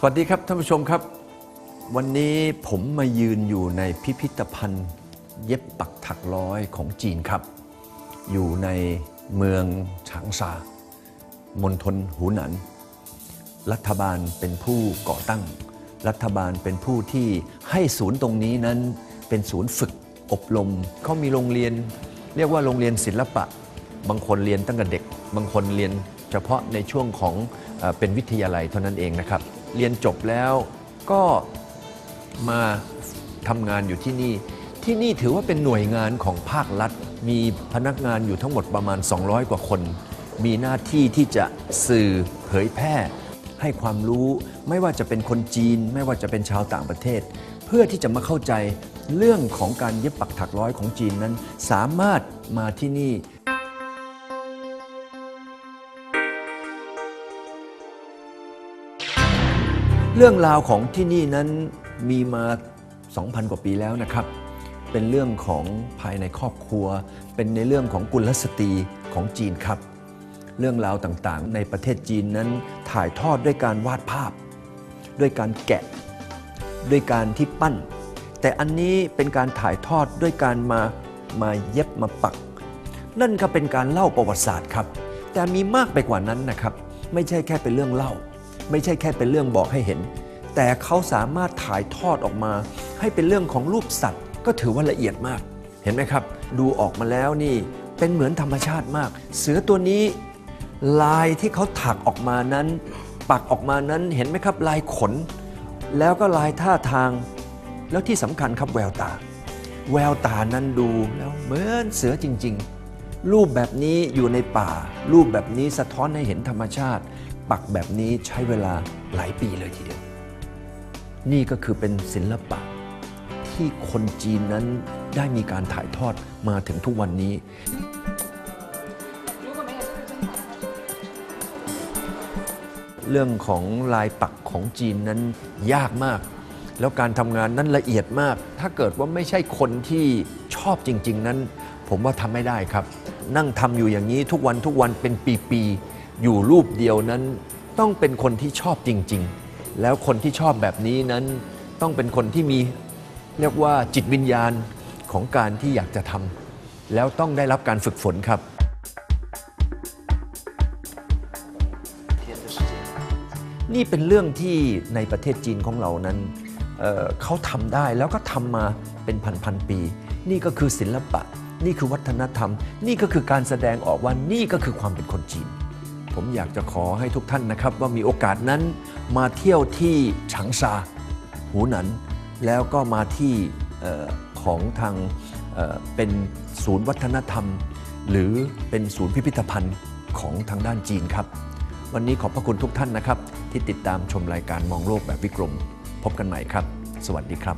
สวัสดีครับท่านผู้ชมครับ วันนี้ผมมายืนอยู่ในพิพิธภัณฑ์ เย็บปักถักร้อยของจีนครับ อยู่ในเมืองฉางซามณฑลหูหนัน รัฐบาลเป็นผู้ก่อตั้ง รัฐบาลเป็นผู้ที่ให้ศูนย์ตรงนี้นั้นเป็นศูนย์ฝึกอบรมเขามีโรงเรียน เรียกว่าโรงเรียนศิลปะ บางคนเรียนตั้งแต่เด็ก บางคนเรียนเฉพาะในช่วงของเออเป็นวิทยาลัยเท่านั้นเองนะครับ เรียนจบแล้วก็มาทำงานอยู่ที่นี่ ที่นี่ถือว่าเป็นหน่วยงานของภาครัฐ มีพนักงานอยู่ทั้งหมดประมาณ 200 กว่าคน มีหน้าที่ที่จะสื่อเผยแพร่ ให้ความรู้ไม่ว่าจะเป็นคนจีน ไม่ว่าจะเป็นชาวต่างประเทศ เพื่อที่จะมาเข้าใจเรื่องของการเย็บปักถักร้อยของจีนนั้น สามารถมาที่นี่เรื่องราวของที่นี่นั้นมีมา 2,000 กว่าปีแล้วนะครับ เป็นเรื่องของภายในครอบครัว เป็นในเรื่องของกุลสตรีของจีนครับ เรื่องราวต่างๆ ในประเทศจีนนั้นถ่ายทอดด้วยการวาดภาพ ด้วยการแกะ ด้วยการที่ปั้น แต่อันนี้เป็นการถ่ายทอดด้วยการมามาเย็บมาปัก นั่นก็เป็นการเล่าประวัติศาสตร์ครับ แต่มีมากไปกว่านั้นนะครับ ไม่ใช่แค่เป็นเรื่องเล่า ไม่ใช่แค่เป็นเรื่องบอกให้เห็น แต่เขาสามารถถ่ายทอดออกมา ให้เป็นเรื่องของรูปสัตว์ ก็ถือว่าละเอียดมาก เห็นไหมครับ ดูออกมาแล้วนี่เป็นเหมือนธรรมชาติมาก เสือตัวนี้ลายที่เขาถักออกมานั้น ปักออกมานั้นเห็นไหมครับ ลายขน แล้วก็ลายท่าทาง แล้วที่สำคัญครับแววตา แววตานั้นดูแล้วเหมือนเสือจริง ๆ รูปแบบนี้อยู่ในป่า รูปแบบนี้สะท้อนให้เห็นธรรมชาติ ปักแบบนี้ใช้เวลาหลายปีเลยทีเดียว นี่ก็คือเป็นศิลปะ ที่คนจีนนั้นได้มีการถ่ายทอดมาถึงทุกวันนี้ เรื่องของลายปักของจีนนั้นยากมาก แล้วการทำงานนั้นละเอียดมาก ถ้าเกิดว่าไม่ใช่คนที่ชอบจริง ๆ นั้น ผมว่าทำไม่ได้ครับ นั่งทำอยู่อย่างนี้ทุกวันทุกวันเป็นปีๆอยู่รูปเดียวนั้น ต้องเป็นคนที่ชอบจริง ๆ แล้วคนที่ชอบแบบนี้นั้นต้องเป็นคนที่มี เรียกว่าจิตวิญญาณของการที่อยากจะทำแล้วต้องได้รับการฝึกฝนครับนี่เป็นเรื่องที่ในประเทศจีนของเรานั้นเเขาทำได้แล้วก็ทำมาเป็นพันๆปี นี่ก็คือศิลปะ นี่คือวัฒนธรรม นี่ก็คือการแสดงออกว่านี่ก็คือความเป็นคนจีน ผมอยากจะขอให้ทุกท่านนะครับ ว่ามีโอกาสนั้นมาเที่ยวที่ฉางซาหูหนัน แล้วก็มาที่ของทางเอ่อเป็นศูนย์วัฒนธรรม หรือเป็นศูนย์พิพิธภัณฑ์ของทางด้านจีนครับ วันนี้ขอบพระคุณทุกท่านนะครับ ที่ติดตามชมรายการมองโลกแบบวิกรม พบกันใหม่ครับ สวัสดีครับ